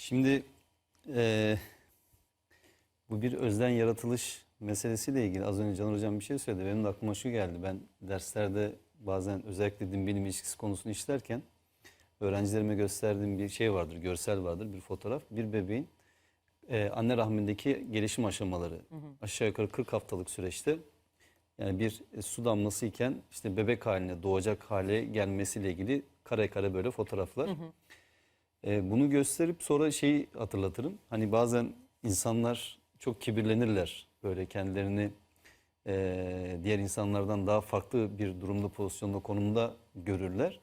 Şimdi eee, bu bir özden yaratılış meselesiyle ilgili az önce Can Hocam bir şey söyledi. Benim de aklıma şu geldi. Ben derslerde bazen özellikle din bilim ilişkisi konusunu işlerken öğrencilerime gösterdiğim bir şey vardır, görsel vardır, bir fotoğraf. Bir bebeğin eee, anne rahmindeki gelişim aşamaları aşağı yukarı 40 haftalık süreçte yani bir e, su damlası iken işte bebek haline doğacak hale gelmesiyle ilgili kare kare böyle fotoğraflar. E, bunu gösterip sonra şeyi hatırlatırım. Hani bazen insanlar çok kibirlenirler. Böyle kendilerini e, diğer insanlardan daha farklı bir durumda, pozisyonda, konumda görürler.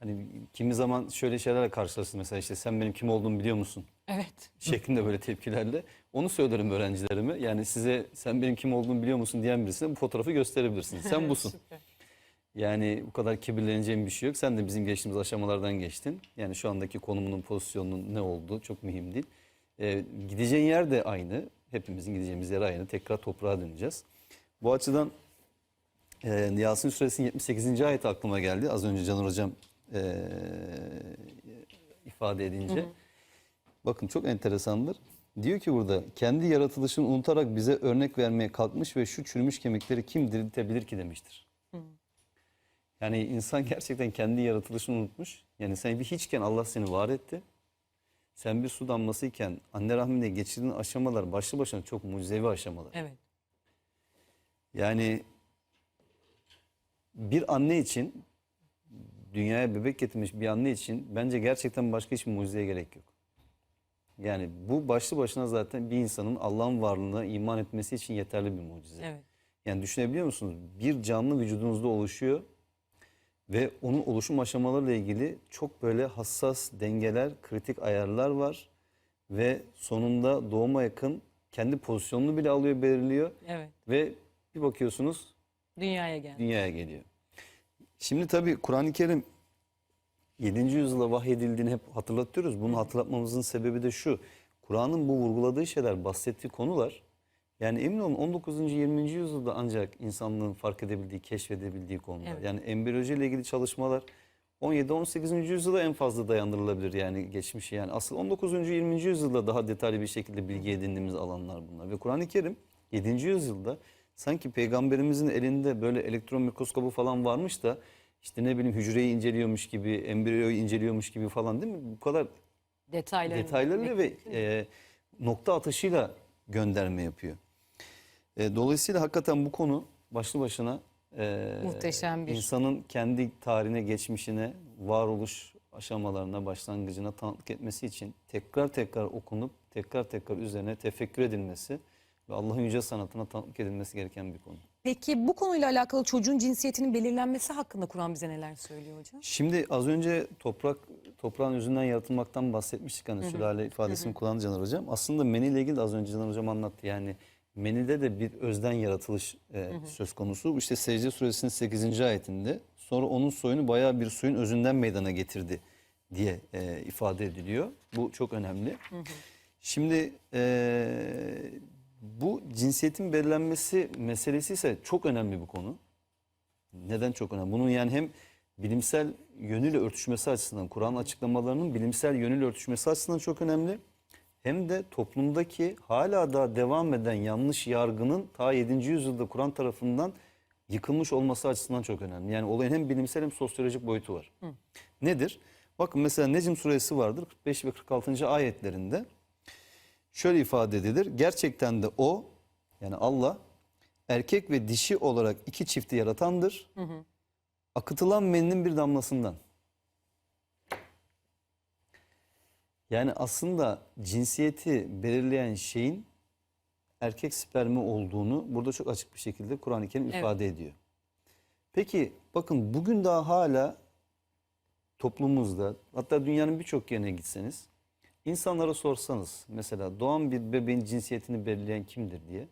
Hani kimi zaman şöyle şeylerle karşılaşırsın. Mesela işte sen benim kim olduğumu biliyor musun? Evet. şeklinde böyle tepkilerle. Onu söylerim öğrencilerime. Yani size sen benim kim olduğumu biliyor musun diyen birisine bu fotoğrafı gösterebilirsiniz. Sen busun. Süper. Yani bu kadar kibirleneceğim bir şey yok. Sen de bizim geçtiğimiz aşamalardan geçtin. Yani şu andaki konumunun, pozisyonunun ne olduğu çok mühim değil. Ee, gideceğin yer de aynı. Hepimizin gideceğimiz yer aynı. Tekrar toprağa döneceğiz. Bu açıdan e, Yasin Suresinin 78. ayeti aklıma geldi. Az önce Caner Hocam e, ifade edince. Bakın çok enteresandır. Diyor ki burada kendi yaratılışını unutarak bize örnek vermeye kalkmış ve şu çürümüş kemikleri kim diriltebilir ki demiştir. Yani insan gerçekten kendi yaratılışını unutmuş. Yani sen bir hiçken Allah seni var etti. Sen bir su damlasıyken anne rahminde geçirdiğin aşamalar başlı başına çok mucizevi aşamalar. Evet. Yani bir anne için dünyaya bebek getirmiş bir anne için bence gerçekten başka hiçbir mucizeye gerek yok. Yani bu başlı başına zaten bir insanın Allah'ın varlığına iman etmesi için yeterli bir mucize. Evet. Yani düşünebiliyor musunuz? Bir canlı vücudunuzda oluşuyor ve onun oluşum aşamalarıyla ilgili çok böyle hassas dengeler, kritik ayarlar var ve sonunda doğuma yakın kendi pozisyonunu bile alıyor, belirliyor Evet. ve bir bakıyorsunuz Dünyaya geldi. dünyaya geliyor. Şimdi tabii Kur'an-ı Kerim 7. yüzyılda vahyedildiğini hep hatırlatıyoruz. Bunu hatırlatmamızın sebebi de şu. Kur'an'ın bu vurguladığı şeyler, bahsettiği konular yani emin olun 19. 20. yüzyılda ancak insanlığın fark edebildiği, keşfedebildiği konular. Evet. Yani embriyoloji ile ilgili çalışmalar 17-18. yüzyıla en fazla dayandırılabilir yani geçmişi. Yani asıl 19. 20. yüzyılda daha detaylı bir şekilde bilgi edindiğimiz alanlar bunlar. Ve Kur'an-ı Kerim 7. yüzyılda sanki peygamberimizin elinde böyle elektron mikroskobu falan varmış da işte ne bileyim hücreyi inceliyormuş gibi, embriyoyu inceliyormuş gibi falan değil mi? Bu kadar Detayları. detaylarıyla ve e, nokta atışıyla gönderme yapıyor. E, dolayısıyla hakikaten bu konu başlı başına e, Muhteşem bir- insanın kendi tarihine, geçmişine, varoluş aşamalarına, başlangıcına tanıklık etmesi için tekrar tekrar okunup tekrar tekrar üzerine tefekkür edilmesi ve Allah'ın yüce sanatına tanıklık edilmesi gereken bir konu. Peki bu konuyla alakalı çocuğun cinsiyetinin belirlenmesi hakkında Kur'an bize neler söylüyor hocam? Şimdi az önce toprak toprağın yüzünden yaratılmaktan bahsetmiştik hani sülale ifadesini kullandı Caner Hocam. Aslında meni ile ilgili de az önce Caner Hocam anlattı. Yani menide de bir özden yaratılış e, söz konusu. İşte Secde suresinin 8. ayetinde sonra onun soyunu bayağı bir suyun özünden meydana getirdi diye e, ifade ediliyor. Bu çok önemli. Şimdi e, bu cinsiyetin belirlenmesi meselesi ise çok önemli bir konu. Neden çok önemli? Bunun yani hem bilimsel yönüyle örtüşmesi açısından, Kur'an açıklamalarının bilimsel yönüyle örtüşmesi açısından çok önemli. Hem de toplumdaki hala da devam eden yanlış yargının ta 7. yüzyılda Kur'an tarafından yıkılmış olması açısından çok önemli. Yani olayın hem bilimsel hem sosyolojik boyutu var. Nedir? Bakın mesela Necm suresi vardır 45 ve 46. ayetlerinde şöyle ifade edilir. Gerçekten de o yani Allah erkek ve dişi olarak iki çifti yaratandır. Akıtılan meninin bir damlasından. Yani aslında cinsiyeti belirleyen şeyin erkek spermi olduğunu burada çok açık bir şekilde Kur'an-ı Kerim Evet. ifade ediyor. Peki bakın bugün daha hala toplumumuzda hatta dünyanın birçok yerine gitseniz insanlara sorsanız mesela doğan bir bebeğin cinsiyetini belirleyen kimdir diye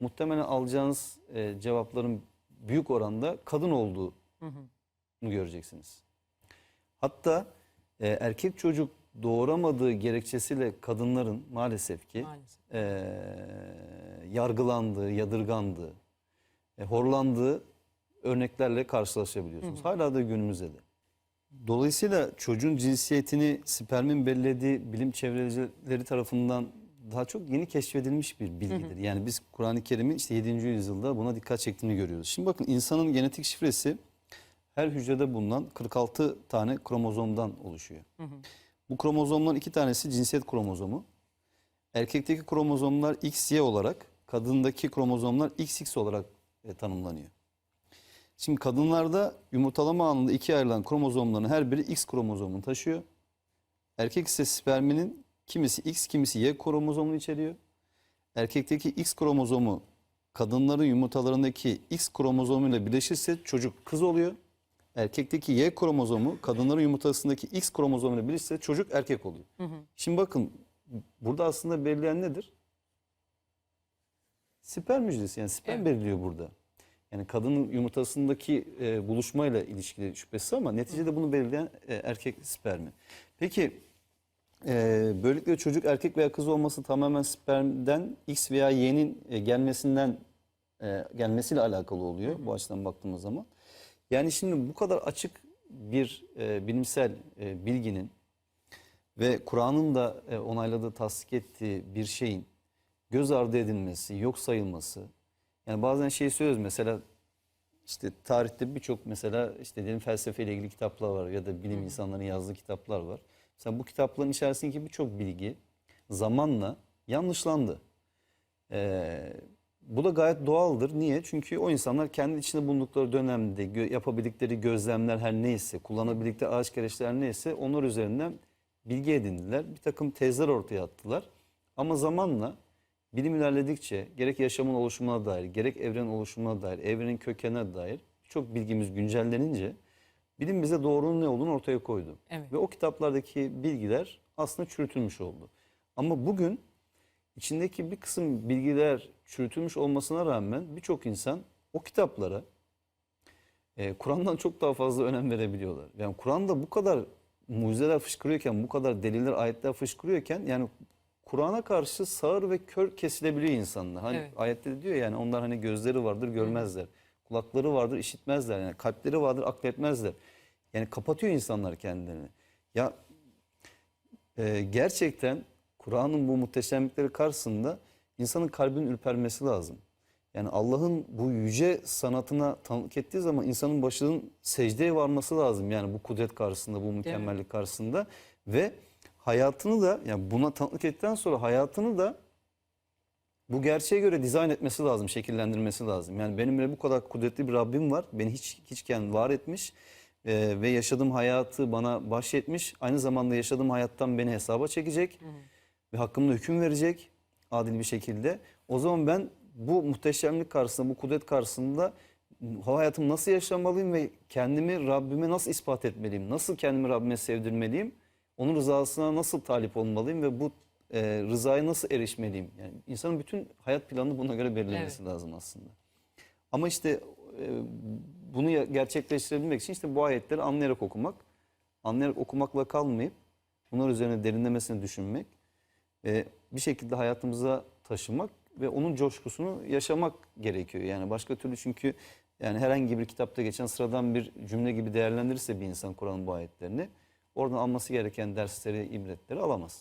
muhtemelen alacağınız e, cevapların büyük oranda kadın olduğunu göreceksiniz. Hatta e, erkek çocuk doğuramadığı gerekçesiyle kadınların maalesef ki Maalesef. e, yargılandığı, yadırgandığı, e, horlandığı örneklerle karşılaşabiliyorsunuz. Hala da günümüzde de. Dolayısıyla çocuğun cinsiyetini spermin belirlediği bilim çevrecileri tarafından daha çok yeni keşfedilmiş bir bilgidir. Yani biz Kur'an-ı Kerim'in işte 7. yüzyılda buna dikkat çektiğini görüyoruz. Şimdi bakın insanın genetik şifresi her hücrede bulunan 46 tane kromozomdan oluşuyor. Bu kromozomların iki tanesi cinsiyet kromozomu. Erkekteki kromozomlar XY olarak, kadındaki kromozomlar XX olarak e, tanımlanıyor. Şimdi kadınlarda yumurtalama anında ikiye ayrılan kromozomların her biri X kromozomunu taşıyor. Erkek ise sperminin kimisi X kimisi Y kromozomunu içeriyor. Erkekteki X kromozomu kadınların yumurtalarındaki X kromozomuyla birleşirse çocuk kız oluyor. Erkekteki Y kromozomu kadınların yumurtasındaki X kromozomuyla birleşirse çocuk erkek oluyor. Şimdi bakın burada aslında belirleyen nedir? Sperm hücresi yani sperm Evet. belirliyor burada. Yani kadının yumurtasındaki e, buluşmayla ilişkili şüphesi ama neticede bunu belirleyen e, erkek spermi. Peki e, böylelikle çocuk erkek veya kız olması tamamen spermden X veya Y'nin e, gelmesinden e, gelmesiyle alakalı oluyor bu açıdan baktığımız zaman. Yani şimdi bu kadar açık bir e, bilimsel e, bilginin ve Kur'an'ın da e, onayladığı, tasdik ettiği bir şeyin göz ardı edilmesi, yok sayılması. Yani bazen şey söylüyoruz mesela işte tarihte birçok mesela işte diyelim felsefeyle ilgili kitaplar var ya da bilim insanlarının yazdığı kitaplar var. Mesela bu kitapların içerisindeki birçok bilgi zamanla yanlışlandı. Ee, bu da gayet doğaldır. Niye? Çünkü o insanlar kendi içinde bulundukları dönemde yapabildikleri gözlemler her neyse, kullanabildikleri araç gereçler neyse onlar üzerinden bilgi edindiler. Bir takım tezler ortaya attılar. Ama zamanla bilim ilerledikçe gerek yaşamın oluşumuna dair, gerek evrenin oluşumuna dair, evrenin kökenine dair çok bilgimiz güncellenince bilim bize doğrunun ne olduğunu ortaya koydu. Evet. Ve o kitaplardaki bilgiler aslında çürütülmüş oldu. Ama bugün içindeki bir kısım bilgiler çürütülmüş olmasına rağmen birçok insan o kitaplara e, Kur'an'dan çok daha fazla önem verebiliyorlar. Yani Kur'an'da bu kadar mucizeler fışkırıyorken, bu kadar deliller, ayetler fışkırıyorken yani Kur'an'a karşı sağır ve kör kesilebiliyor insanlar. Hani Evet. ayette diyor yani onlar hani gözleri vardır görmezler. Kulakları vardır işitmezler. Yani kalpleri vardır akletmezler. Yani kapatıyor insanlar kendilerini. Ya e, gerçekten Kur'an'ın bu muhteşemlikleri karşısında insanın kalbinin ürpermesi lazım. Yani Allah'ın bu yüce sanatına tanık ettiği zaman insanın başının secdeye varması lazım. Yani bu kudret karşısında, bu mükemmellik karşısında ve hayatını da yani buna tanık ettikten sonra hayatını da bu gerçeğe göre dizayn etmesi lazım, şekillendirmesi lazım. Yani benimle bu kadar kudretli bir Rabbim var. Beni hiç hiçken var etmiş e, ve yaşadığım hayatı bana bahşetmiş. Aynı zamanda yaşadığım hayattan beni hesaba çekecek ve hakkımda hüküm verecek adil bir şekilde. O zaman ben bu muhteşemlik karşısında, bu kudret karşısında hayatımı nasıl yaşamalıyım ve kendimi Rabbime nasıl ispat etmeliyim? Nasıl kendimi Rabbime sevdirmeliyim? Onun rızasına nasıl talip olmalıyım ve bu e, rızaya nasıl erişmeliyim? Yani insanın bütün hayat planını buna göre belirlemesi lazım aslında. Ama işte e, bunu gerçekleştirebilmek için işte bu ayetleri anlayarak okumak, anlayarak okumakla kalmayıp bunlar üzerine derinlemesine düşünmek ve bir şekilde hayatımıza taşımak ve onun coşkusunu yaşamak gerekiyor. Yani başka türlü çünkü yani herhangi bir kitapta geçen sıradan bir cümle gibi değerlendirirse bir insan Kur'an'ın bu ayetlerini oradan alması gereken dersleri, ibretleri alamaz.